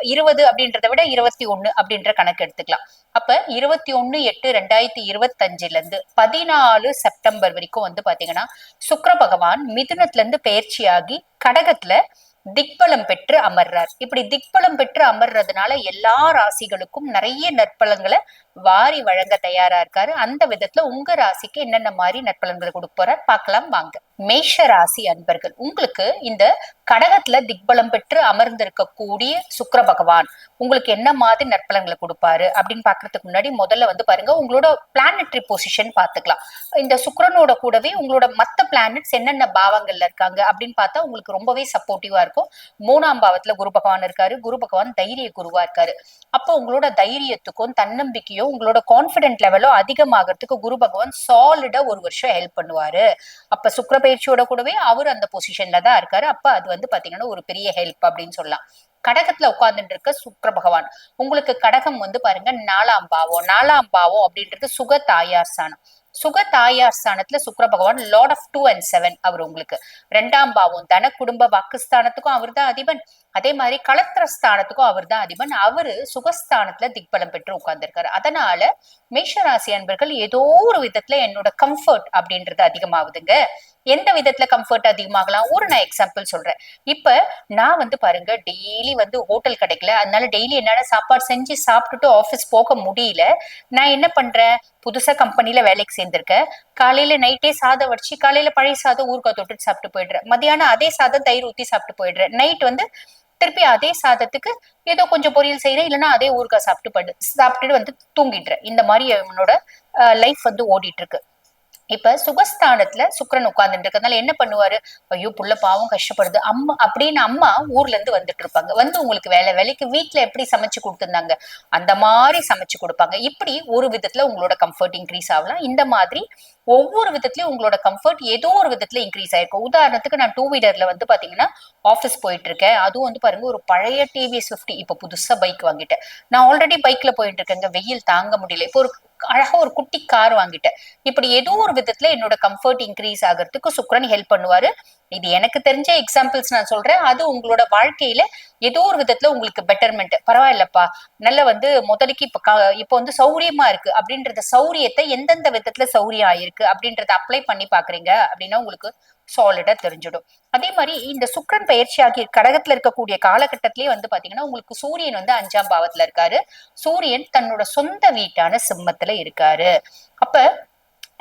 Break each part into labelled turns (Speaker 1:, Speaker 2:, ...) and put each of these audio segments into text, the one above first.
Speaker 1: இருபது அப்படின்றத விட இருபத்தி ஒண்ணு அப்படின்ற கணக்கு எடுத்துக்கலாம். அப்ப இருபத்தி ஒண்ணு எட்டு ரெண்டாயிரத்தி இருபத்தஞ்சுல இருந்து பதினாலு செப்டம்பர் வரைக்கும் வந்து பாத்தீங்கன்னா சுக்கர பகவான் மிதுனத்துல இருந்து பயிற்சியாகி கடகத்துல திக்பலம் பெற்று அமர்றார். இப்படி திக்பலம் பெற்று அமர்றதுனால எல்லா ராசிகளுக்கும் நிறைய நற்பலங்களை வாரி வழங்க தயாரா இருக்காரு. அந்த விதத்துல உங்க ராசிக்கு என்னென்ன மாதிரி நற்பலன்களை கொடுக்க போறார் பார்க்கலாம் வாங்க. மேஷ ராசி அன்பர்கள் உங்களுக்கு இந்த கடகத்துல திக்பலம் பெற்று அமர்ந்திருக்கக்கூடிய சுக்கர பகவான் உங்களுக்கு என்ன மாதிரி நற்பலன்களை கொடுப்பாரு அப்படின்னு பாக்குறதுக்கு முன்னாடி முதல்ல வந்து பாருங்க உங்களோட பிளானட்ரி பொசிஷன் பாத்துக்கலாம் இந்த சுக்கரனோட கூடவே உங்களோட மத்த பிளானட்ஸ் என்னென்ன பாவங்கள்ல இருக்காங்க அப்படின்னு பார்த்தா உங்களுக்கு ரொம்பவே சப்போர்ட்டிவா இருக்கும். மூணாம் பாவத்துல குரு பகவான் இருக்காரு. குரு பகவான் தைரிய குருவா இருக்காரு. அப்போ உங்களோட தைரியத்துக்கும் தன்னம்பிக்கையும் உங்களோட கான்பிடென்ட் லெவலோ அதிகமாகிறதுக்கு குரு பகவான் சாலிடா ஒரு வருஷம் ஹெல்ப் பண்ணுவாரு. அப்ப சுக்கிர பயிற்சியோட கூடவே அவர் அந்த பொசிஷன்ல தான் இருக்காரு. அப்ப அது வந்து பாத்தீங்கன்னா ஒரு பெரிய ஹெல்ப் அப்படின்னு சொல்லலாம். கடகத்துல உட்கார்ந்துட்டு இருக்க சுக்கர பகவான் உங்களுக்கு கடகம் வந்து பாருங்க நாலாம் பாவம் நாலாம் பாவம் அப்படின்றது சுக தாயார் ஸ்தானம். சுக தாயார் ஸ்தானத்துல சுக்கிர பகவான் lord of two and seven அவர் உங்களுக்கு. ரெண்டாம் பாவம் தன குடும்ப வாக்குஸ்தானத்துக்கும் அவர் தான் அதிபன். அதே மாதிரி களத்திர ஸ்தானத்துக்கும் அவர் தான் அதிபன். அவரு சுகஸ்தானத்துல திக்பலம் பெற்று உட்கார்ந்துருக்காரு. அதனால மேஷராசி அன்பர்கள் ஏதோ ஒரு விதத்துல என்னோட கம்ஃபர்ட் அப்படின்றது அதிகமாகுதுங்க. எந்த விதத்துல கம்ஃபர்ட் அதிகமாகலாம்? ஒரு நான் எக்ஸாம்பிள் சொல்றேன். இப்ப நான் வந்து பாருங்க டெய்லி வந்து ஹோட்டல் கிடைக்கல. அதனால டெய்லி என்னால சாப்பாடு செஞ்சு சாப்பிட்டுட்டு ஆஃபீஸ் போக முடியல. நான் என்ன பண்றேன்? புதுசா கம்பெனில வேலைக்கு சேர்ந்திருக்க. காலையில நைட்டே சாதம் வடிச்சு காலையில பழைய சாதம் ஊறுகாய் தொட்டுட்டு சாப்பிட்டு போயிடுறேன் மதியானம் அதே சாதம் தயிர் ஊத்தி சாப்பிட்டு போயிடுற. நைட் வந்து திருப்பி அதே சாதத்துக்கு ஏதோ கொஞ்சம் பொரியல் செய்யறேன் இல்லைன்னா அதே ஊறுகாய் சாப்பிட்டு படு சாப்பிட்டுட்டு வந்து தூங்கிடுற. இந்த மாதிரி என்னோட லைஃப் வந்து ஓடிட்டு இருக்கு. இப்ப சுகஸ்தானத்துல சுக்கரன் உட்கார்ந்துட்டு இருக்கறதுனால என்ன பண்ணுவாரு? ஐயோ புள்ள பாவம் கஷ்டப்படுது. அம்மா அப்படின்னு அம்மா ஊர்ல இருந்து வந்துட்டு இருப்பாங்க. வந்து உங்களுக்கு வேலை வேலைக்கு வீட்டுல எப்படி சமைச்சு கொடுத்துருந்தாங்க? அந்த மாதிரி சமைச்சு கொடுப்பாங்க. இப்படி ஒரு விதத்துல உங்களோட கம்ஃபர்ட் இன்க்ரீஸ் ஆகலாம். இந்த மாதிரி ஒவ்வொரு விதத்துலயும் உங்களோட கம்ஃபர்ட் ஏதோ ஒரு விதத்துல இன்க்ரீஸ் ஆயிருக்கும் உதாரணத்துக்கு நான் டூ வீலர்ல வந்து பாத்தீங்கன்னா ஆஃபீஸ் போயிட்டு இருக்கேன் அதுவும் வந்து பாருங்க ஒரு பழைய டிவிஎஸ் ஃபிஃப்டி இப்ப புதுசா பைக் வாங்கிட்டேன். நான் ஆல்ரெடி பைக்ல போயிட்டு இருக்கேங்க வெயில் தாங்க முடியல. இப்போ ஒரு அழகா ஒரு குட்டி கார் வாங்கிட்டேன். இப்படி ஏதோ ஒரு விதத்துல என்னோட கம்ஃபர்ட் இன்க்ரீஸ் ஆகிறதுக்கு சுக்ரன் ஹெல்ப் பண்ணுவாரு. இது எனக்கு தெரிஞ்ச எக்ஸாம்பிள்ஸ் நான் சொல்றேன். அது உங்களோட வாழ்க்கையில ஏதோ ஒரு விதத்துல உங்களுக்கு பெட்டர்மெண்ட் பரவாயில்லப்பா. நல்ல வந்து முதலுக்கு இப்ப இப்ப வந்து சௌரியமா இருக்கு. அப்படின்றத சௌரியத்தை எந்தெந்த விதத்துல சௌரியம் ஆயிருக்கு? அப்படின்றத அப்ளை பண்ணி பாக்குறீங்க. அப்படின்னா உங்களுக்கு சாலிடா தெரிஞ்சிடும். அதே மாதிரி இந்த சுக்கரன் பயிற்சி ஆகிய கடகத்துல இருக்கக்கூடிய காலகட்டத்திலேயே வந்து பாத்தீங்கன்னா உங்களுக்கு சூரியன் வந்து அஞ்சாம் பாவத்துல இருக்காரு. சூரியன் தன்னோட சொந்த வீட்டான சிம்மத்துல இருக்காரு. அப்ப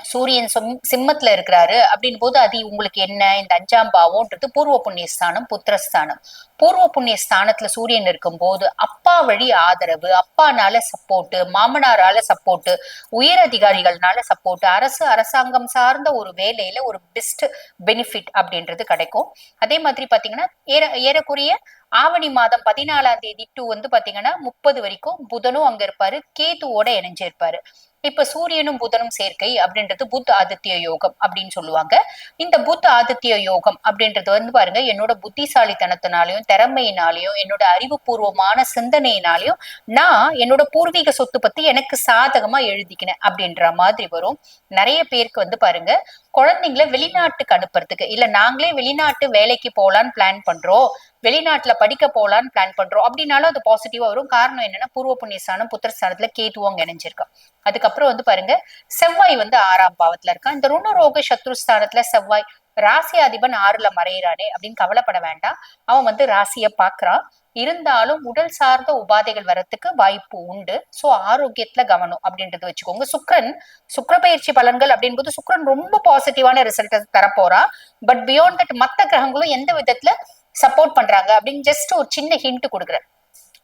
Speaker 1: சூரியன் சொம் சிம்மத்துல இருக்கிறாரு. அப்படின் போது அது உங்களுக்கு என்ன? இந்த அஞ்சாம் பாவம்ன்றது பூர்வ புண்ணிய ஸ்தானம் புத்திரஸ்தானம் பூர்வ புண்ணிய ஸ்தானத்துல சூரியன் இருக்கும் போது அப்பா வழி ஆதரவு அப்பானால சப்போர்ட்டு மாமனாரால சப்போர்ட்டு உயர் அதிகாரிகள்னால சப்போர்ட் அரசு அரசாங்கம் சார்ந்த ஒரு வேலையில ஒரு பெஸ்ட் பெனிஃபிட் அப்படின்றது கிடைக்கும். அதே மாதிரி பாத்தீங்கன்னா ஏற ஏறக்குறைய ஆவணி மாதம் பதினாலாம் தேதி டு வந்து பாத்தீங்கன்னா முப்பது வரைக்கும் புதனும் அங்க இருப்பாரு கேதுவோட இணைஞ்சிருப்பாரு. இப்ப சூரியனும் புதனும் சேர்க்கை அப்படின்றது புத் ஆதித்ய யோகம் அப்படின்னு சொல்லுவாங்க. இந்த புத் ஆதித்ய யோகம் அப்படின்றது வந்து பாருங்க என்னோட புத்திசாலித்தனத்தினாலையும் திறமையினாலையும் என்னோட அறிவுபூர்வமான சிந்தனையினாலையும் நான் என்னோட பூர்வீக சொத்து பத்தி எனக்கு சாதகமா எழுதிக்கினேன் அப்படின்ற மாதிரி வரும். நிறைய பேருக்கு வந்து பாருங்க குழந்தைங்கள வெளிநாட்டுக்கு அனுப்புறதுக்கு. இல்ல நாங்களே வெளிநாட்டு வேலைக்கு போலான்னு பிளான் பண்றோம். வெளிநாட்டுல படிக்க போலான்னு பிளான் பண்றோம். அப்படின்னாலும் அது பாசிட்டிவா வரும். காரணம் என்னன்னா பூர்வ புண்ணியஸ்தானம் புத்திரஸ்தானத்துல கேத்துவங்க இணைஞ்சிருக்கா. அதுக்கப்புறம் வந்து பாருங்க செவ்வாய் வந்து ஆறாம் பாவத்துல இருக்கான் இந்த ருணரோக சத்ருஸ்தானத்துல செவ்வாய் ராசி அதிபன் ஆறுல மறையிறானே அப்படின்னு கவலைப்பட வேண்டாம். அவன் வந்து ராசிய பாக்குறான் இருந்தாலும் உடல் சார்ந்த உபாதைகள் வரத்துக்கு வாய்ப்பு உண்டு. சோ ஆரோக்கியத்துல கவனம் அப்படின்றது வச்சுக்கோங்க. சுக்ரன் சுக்கர பயிற்சி பலன்கள் அப்படின்போது சுக்ரன் ரொம்ப பாசிட்டிவான ரிசல்ட் தரப்போறா. பட் பியாண்ட் தட் மத்த கிரகங்களும் எந்த விதத்துல சப்போர்ட் பண்றாங்க அப்படின்னு ஜஸ்ட் ஒரு சின்ன ஹிண்ட் கொடுக்குறேன்.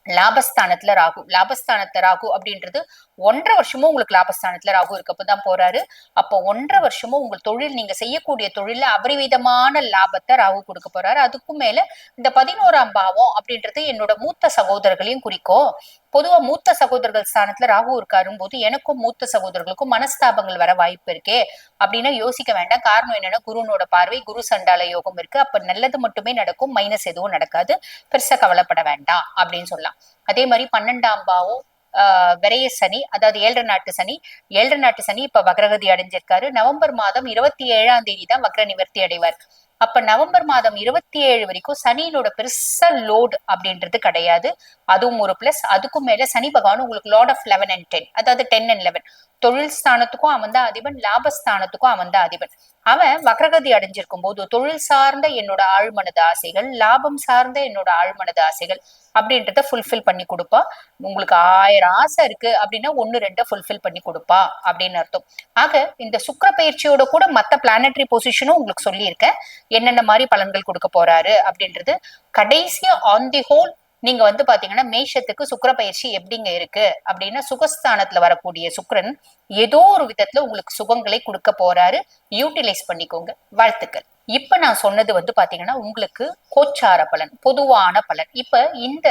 Speaker 1: லாபஸ்தானத்துல ராகு லாபஸ்தானத்துல ராகு அப்படின்றது ஒன்றரை வருஷமும் உங்களுக்கு லாபஸ்தானத்துல ராகு இருக்கப்பதான் போறாரு. அப்போ ஒன்றரை வருஷமும் உங்கள் தொழில் நீங்க செய்யக்கூடிய தொழில அபரிவிதமான லாபத்தை ராகு கொடுக்க போறாரு. அதுக்கும் மேல இந்த பதினோராம் பாவம் அப்படின்றது என்னோட மூத்த சகோதரர்களையும் குறிக்கும். பொதுவா மூத்த சகோதரர்கள் ஸ்தானத்துல ராகு இருக்காரும் போது எனக்கும் மூத்த சகோதரர்களுக்கும் மனஸ்தாபங்கள் வர வாய்ப்பு இருக்கே அப்படின்னா யோசிக்க வேண்டாம். காரணம் என்னன்னா குருனோட பார்வை குரு சண்டால யோகம் இருக்கு. அப்ப நல்லது மட்டுமே நடக்கும் மைனஸ் எதுவும் நடக்காது. பெருசா கவலைப்பட வேண்டாம் அப்படின்னு சொல்லலாம். அதே மாதிரி பன்னெண்டாம் பாவம் ஆஹ் விரைய சனி அதாவது ஏழரை நாட்டு சனி. ஏழரை நாட்டு சனி இப்ப வக்ரகதி அடைஞ்சிருக்காரு. நவம்பர் மாதம் இருபத்தி ஏழாம் தேதி தான் வக்ர நிவர்த்தி அடைவார். அப்ப நவம்பர் மாதம் இருபத்தி ஏழு வரைக்கும் சனியினோட பெருசா லோடு அப்படின்றது கிடையாது. அதுவும் ஒரு பிளஸ் அதுக்கும் மேல சனி பகவான் உங்களுக்கு lord of eleven and ten அதாவது டென் அண்ட் லெவன் தொழில் ஸ்தானத்துக்கும் அவன் தான் அதிபன் லாபஸ்தானத்துக்கும் அவன் தான் அதிபன். அவன் வக்ரகதி அடைஞ்சிருக்கும் போது தொழில் சார்ந்த என்னோட ஆழ்மனது ஆசைகள் லாபம் சார்ந்த என்னோட ஆழ்மனது ஆசைகள் அப்படின்றத ஃபுல்ஃபில் பண்ணி கொடுப்பா. உங்களுக்கு ஆயிரம் ஆசை இருக்கு அப்படின்னா ஒன்னு ரெண்ட ஃபுல்ஃபில் பண்ணி கொடுப்பா அப்படின்னு அர்த்தம். ஆக இந்த சுக்கர பயிற்சியோட கூட மத்த பிளானட்டரி பொசிஷனும் உங்களுக்கு சொல்லியிருக்கேன். என்னென்ன மாதிரி பலன்கள் கொடுக்க போறாரு அப்படின்றது கடைசியா ஆன் தி ஹோல் நீங்க வந்து பாத்தீங்கன்னா மேஷத்துக்கு சுக்கர பயிற்சி எப்படிங்க இருக்கு? அப்படின்னா சுகஸ்தானத்துல வரக்கூடிய சுக்கரன் ஏதோ ஒரு விதத்துல உங்களுக்கு சுகங்களை கொடுக்க போறாரு. யூட்டிலைஸ் பண்ணிக்கோங்க. வாழ்த்துக்கள். இப்ப நான் சொன்னது வந்து பாத்தீங்கன்னா உங்களுக்கு கோச்சார பலன் பொதுவான பலன். இப்ப இந்த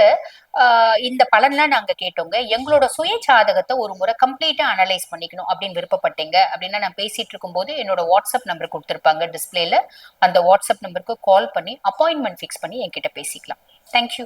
Speaker 1: இந்த பலன்லாம் நாங்க கேட்டோங்க. எங்களோட சுய ஜாதகத்தை ஒரு முறை கம்ப்ளீட்டா அனலைஸ் பண்ணிக்கணும் அப்படின்னு விருப்பப்பட்டீங்க அப்படின்னா நான் பேசிட்டு இருக்கும்போது என்னோட வாட்ஸ்அப் நம்பர் கொடுத்துருப்பாங்க டிஸ்பிளேல அந்த வாட்ஸ்அப் நம்பருக்கு கால் பண்ணி அப்பாயின்மெண்ட் ஃபிக்ஸ் பண்ணி என்கிட்ட பேசிக்கலாம். தேங்க்யூ